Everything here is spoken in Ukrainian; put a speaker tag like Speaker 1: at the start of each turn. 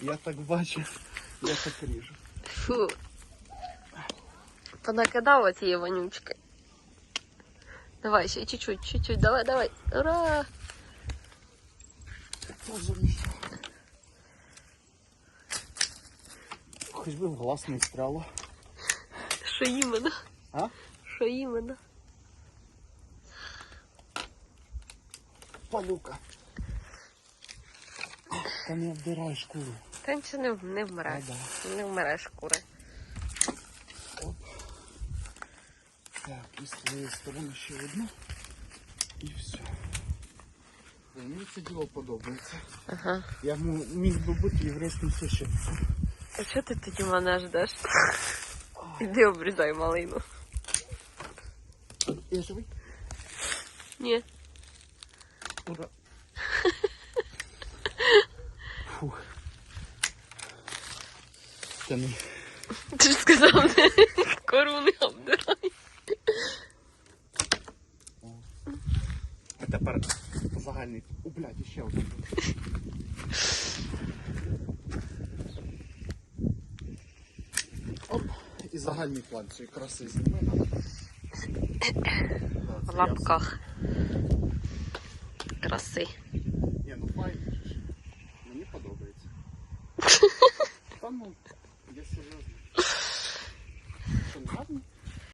Speaker 1: Я так бачу, я так ріжу.
Speaker 2: Фу. Понакидав оцієї вонючки. Давай, ще чуть-чуть, чуть-чуть, давай, давай. Ура!
Speaker 1: Тоже мішок. Хоч би в глаз не стряло.
Speaker 2: Що іменно?
Speaker 1: А?
Speaker 2: Що іменно?
Speaker 1: Палюка. Та не обдирай шкуру.
Speaker 2: Та не, не вмирає.
Speaker 1: Ну
Speaker 2: Не вмирає шкури.
Speaker 1: Так, і з твоєї сторони ще одну. І все. Ой, Мені це діло подобається.
Speaker 2: Ага.
Speaker 1: Я міг би бути єврейським священником.
Speaker 2: А що ти тоді мене ждеш? Іди обрізай малину.
Speaker 1: Я живий?
Speaker 2: Ні.
Speaker 1: Ура. Фух. Та не.
Speaker 2: Ти ж сказав, не кору не обдирай.
Speaker 1: А тепер загальний. О, блядь, ще один. Оп. І загальний план цієї краси зніми надо.
Speaker 2: В лапках. Краси.
Speaker 1: Ні, ну файно. Мені подобається. Та ну, я серйозно. Що, не гарно?